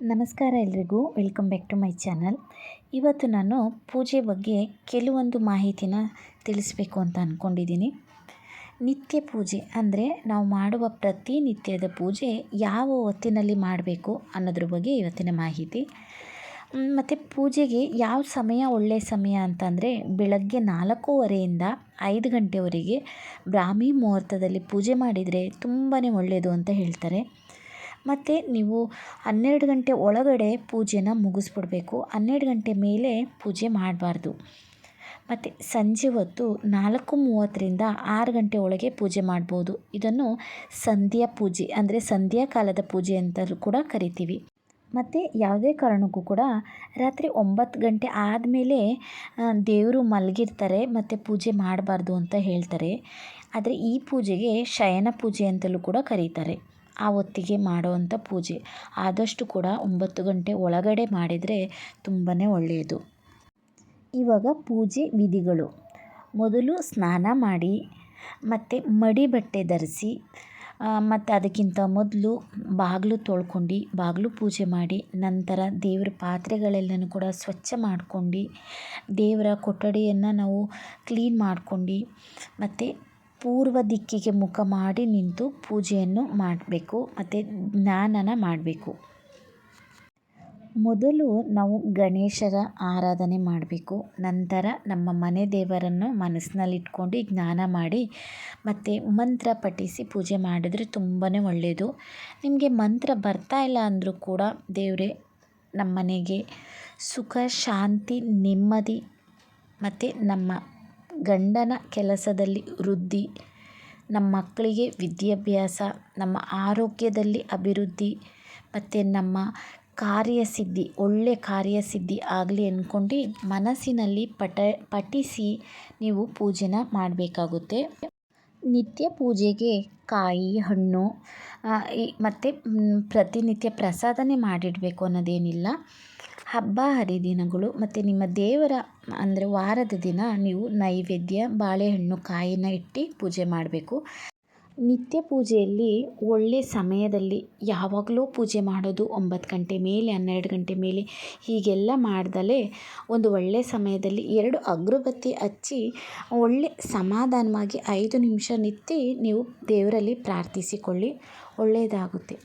ನಮಸ್ಕಾರ ಎಲ್ರಿಗೂ. Welcome back to my channel ಇವತ್ತು ನಾನು ಪೂಜೆ ಬಗ್ಗೆ ಕೆಲವೊಂದು ಮಾಹಿತಿನ ತಿಳಿಸ್ಬೇಕು ಅಂತ ಅಂದ್ಕೊಂಡಿದ್ದೀನಿ ನಿತ್ಯ ಪೂಜೆ ಅಂದರೆ ನಾವು ಮಾಡುವ ಪ್ರತಿನಿತ್ಯದ ಪೂಜೆ ಯಾವ ಹೊತ್ತಿನಲ್ಲಿ ಮಾಡಬೇಕು ಅನ್ನೋದ್ರ ಬಗ್ಗೆ ಇವತ್ತಿನ ಮಾಹಿತಿ. ಮತ್ತು ಪೂಜೆಗೆ ಯಾವ ಸಮಯ ಒಳ್ಳೆಯ ಸಮಯ ಅಂತಂದರೆ ಬೆಳಗ್ಗೆ ನಾಲ್ಕೂವರೆಯಿಂದ ಐದು ಗಂಟೆವರೆಗೆ ಬ್ರಾಹ್ಮಿ ಮುಹೂರ್ತದಲ್ಲಿ ಪೂಜೆ ಮಾಡಿದರೆ ತುಂಬಾ ಒಳ್ಳೆಯದು ಅಂತ ಹೇಳ್ತಾರೆ. ಮತ್ತು ನೀವು ಹನ್ನೆರಡು ಗಂಟೆ ಒಳಗಡೆ ಪೂಜೆನ ಮುಗಿಸ್ಬಿಡ್ಬೇಕು. ಹನ್ನೆರಡು ಗಂಟೆ ಮೇಲೆ ಪೂಜೆ ಮಾಡಬಾರ್ದು. ಮತ್ತು ಸಂಜೆ ಹೊತ್ತು ನಾಲ್ಕು ಮೂವತ್ತರಿಂದ ಆರು ಗಂಟೆ ಒಳಗೆ ಪೂಜೆ ಮಾಡ್ಬೋದು. ಇದನ್ನು ಸಂಧ್ಯಾ ಪೂಜೆ ಅಂದರೆ ಸಂಧ್ಯಾ ಕಾಲದ ಪೂಜೆ ಅಂತಲೂ ಕೂಡ ಕರಿತೀವಿ. ಮತ್ತು ಯಾವುದೇ ಕಾರಣಕ್ಕೂ ಕೂಡ ರಾತ್ರಿ ಒಂಬತ್ತು ಗಂಟೆ ಆದಮೇಲೆ ದೇವರು ಮಲಗಿರ್ತಾರೆ, ಮತ್ತು ಪೂಜೆ ಮಾಡಬಾರ್ದು ಅಂತ ಹೇಳ್ತಾರೆ. ಆದರೆ ಈ ಪೂಜೆಗೆ ಶಯನ ಪೂಜೆ ಅಂತಲೂ ಕೂಡ ಕರೀತಾರೆ. ಆ ಹೊತ್ತಿಗೆ ಮಾಡುವಂಥ ಪೂಜೆ. ಆದಷ್ಟು ಕೂಡ ಒಂಬತ್ತು ಗಂಟೆ ಒಳಗಡೆ ಮಾಡಿದರೆ ತುಂಬಾ ಒಳ್ಳೆಯದು. ಇವಾಗ ಪೂಜೆ ವಿಧಿಗಳು. ಮೊದಲು ಸ್ನಾನ ಮಾಡಿ, ಮತ್ತು ಮಡಿ ಬಟ್ಟೆ ಧರಿಸಿ ಮತ್ತು ಅದಕ್ಕಿಂತ ಮೊದಲು ಬಾಗಿಲು ತೊಳ್ಕೊಂಡು ಬಾಗಿಲು ಪೂಜೆ ಮಾಡಿ, ನಂತರ ದೇವರ ಪಾತ್ರೆಗಳೆಲ್ಲನೂ ಕೂಡ ಸ್ವಚ್ಛ ಮಾಡ್ಕೊಂಡು, ದೇವರ ಕೊಠಡಿಯನ್ನು ನಾವು ಕ್ಲೀನ್ ಮಾಡ್ಕೊಂಡು, ಮತ್ತು ಪೂರ್ವ ದಿಕ್ಕಿಗೆ ಮುಖ ಮಾಡಿ ನಿಂತು ಪೂಜೆಯನ್ನು ಮಾಡಬೇಕು, ಮತ್ತು ಜ್ಞಾನನ ಮಾಡಬೇಕು. ಮೊದಲು ನಾವು ಗಣೇಶರ ಆರಾಧನೆ ಮಾಡಬೇಕು, ನಂತರ ನಮ್ಮ ಮನೆ ದೇವರನ್ನು ಮನಸ್ಸಿನಲ್ಲಿಟ್ಕೊಂಡು ಜ್ಞಾನ ಮಾಡಿ, ಮತ್ತು ಮಂತ್ರ ಪಠಿಸಿ ಪೂಜೆ ಮಾಡಿದರೆ ತುಂಬಾ ಒಳ್ಳೆಯದು ನಿಮಗೆ ಮಂತ್ರ ಬರ್ತಾ ಇಲ್ಲ ಅಂದರೂ ಕೂಡ ದೇವರೇ ನಮ್ಮ ಮನೆಗೆ ಸುಖ, ಶಾಂತಿ, ನೆಮ್ಮದಿ, ಮತ್ತು ನಮ್ಮ ಗಂಡನ ಕೆಲಸದಲ್ಲಿ ವೃದ್ಧಿ, ನಮ್ಮ ಮಕ್ಕಳಿಗೆ ವಿದ್ಯಾಭ್ಯಾಸ, ನಮ್ಮ ಆರೋಗ್ಯದಲ್ಲಿ ಅಭಿವೃದ್ಧಿ ಮತ್ತು ನಮ್ಮ ಕಾರ್ಯಸಿದ್ಧಿ, ಒಳ್ಳೆ ಕಾರ್ಯಸಿದ್ಧಿ ಆಗಲಿ ಅಂದ್ಕೊಂಡು ಮನಸ್ಸಿನಲ್ಲಿ ಪಟ, ಪಠಿಸಿ ನೀವು ಪೂಜೆನ ಮಾಡಬೇಕಾಗುತ್ತೆ. ನಿತ್ಯ ಪೂಜೆಗೆ ಕಾಯಿ, ಹಣ್ಣು ಮತ್ತು ಪ್ರತಿನಿತ್ಯ ಪ್ರಸಾದನೆ ಮಾಡಿಡಬೇಕು ಅನ್ನೋದೇನಿಲ್ಲ. ಹಬ್ಬ, ಹರಿದಿನಗಳು ಮತ್ತು ನಿಮ್ಮ ದೇವರ, ಅಂದರೆ ವಾರದ ದಿನ ನೀವು ನೈವೇದ್ಯ, ಬಾಳೆಹಣ್ಣು, ಕಾಯಿನ ಇಟ್ಟು ಪೂಜೆ ಮಾಡಬೇಕು. ನಿತ್ಯ ಪೂಜೆಯಲ್ಲಿ ಒಳ್ಳೆಯ ಸಮಯದಲ್ಲಿ ಯಾವಾಗಲೂ ಪೂಜೆ ಮಾಡೋದು ಒಂಬತ್ತು ಗಂಟೆ ಮೇಲೆ, ಹನ್ನೆರಡು ಗಂಟೆ ಮೇಲೆ, ಹೀಗೆಲ್ಲ ಮಾಡ್ದಲೇ ಒಂದು ಒಳ್ಳೆಯ ಸಮಯದಲ್ಲಿ ಎರಡು ಅಗ್ರಬತ್ತಿ ಹಚ್ಚಿ ಒಳ್ಳೆ ಸಮಾಧಾನವಾಗಿ ಐದು ನಿಮಿಷ ನಿತ್ತಿ ನೀವು ದೇವರಲ್ಲಿ ಪ್ರಾರ್ಥಿಸಿಕೊಳ್ಳಿ. ಒಳ್ಳೆಯದಾಗುತ್ತೆ.